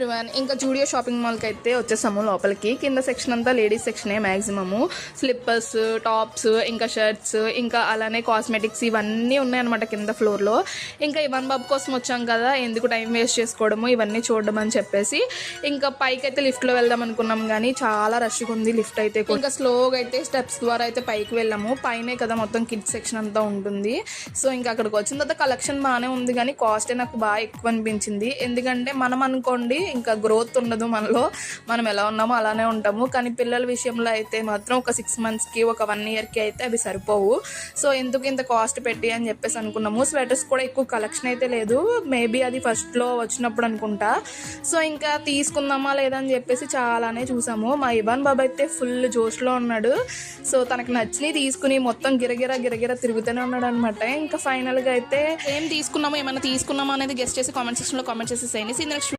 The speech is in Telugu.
ఎవ్రీవన్ ఇంకా జూడియో షాపింగ్ మాల్కి అయితే వచ్చేసాము లోపలికి. కింద సెక్షన్ అంతా లేడీస్ సెక్షనే మ్యాక్సిమము స్లిప్పర్స్ టాప్స్ ఇంకా షర్ట్స్ ఇంకా అలానే కాస్మెటిక్స్ ఇవన్నీ ఉన్నాయన్నమాట కింద ఫ్లోర్లో ఇంకా ఇవన్ బాబు కోసం వచ్చాం కదా ఎందుకు టైం వేస్ట్ చేసుకోవడము ఇవన్నీ చూడడం అని చెప్పేసి. ఇంకా పైకి అయితే లిఫ్ట్లో వెళ్దాం అనుకున్నాం కానీ చాలా రష్గా ఉంది లిఫ్ట్ అయితే ఇంకా స్లోగా అయితే స్టెప్స్ ద్వారా అయితే పైకి వెళ్ళాము. పైనే కదా మొత్తం కిడ్స్ సెక్షన్ అంతా ఉంటుంది. సో ఇంకా అక్కడికి వచ్చిన తర్వాత కలెక్షన్ బాగానే ఉంది కానీ కాస్టే నాకు బాగా ఎక్కువ అనిపించింది. ఎందుకంటే మనం అనుకోండి ఇంకా గ్రోత్ ఉండదు మనలో. మనం ఎలా ఉన్నామో అలానే ఉంటాము. కానీ పిల్లల విషయంలో అయితే మాత్రం ఒక సిక్స్ మంత్స్కి ఒక వన్ ఇయర్కి అయితే అవి సరిపోవు. సో ఎందుకు ఇంత కాస్ట్ పెట్టి అని చెప్పేసి అనుకున్నాము. స్వెటర్స్ కూడా ఎక్కువ కలెక్షన్ అయితే లేదు. మేబీ అది ఫస్ట్లో వచ్చినప్పుడు అనుకుంటా. సో ఇంకా తీసుకుందామా లేదని చెప్పేసి చాలానే చూసాము. మా ఇవాన్ బాబు అయితే ఫుల్ జోష్లో ఉన్నాడు. సో తనకు నచ్చినవి తీసుకుని మొత్తం గిరగిర గిరగిర తిరుగుతూనే ఉన్నాడు అనమాట ఇంకా ఫైనల్గా అయితే ఏం తీసుకున్నాము ఏమైనా తీసుకున్నామా అనేది గెస్ట్ చేసి కామెంట్ సెక్షన్లో కామెంట్ చేసేసేయండి సీ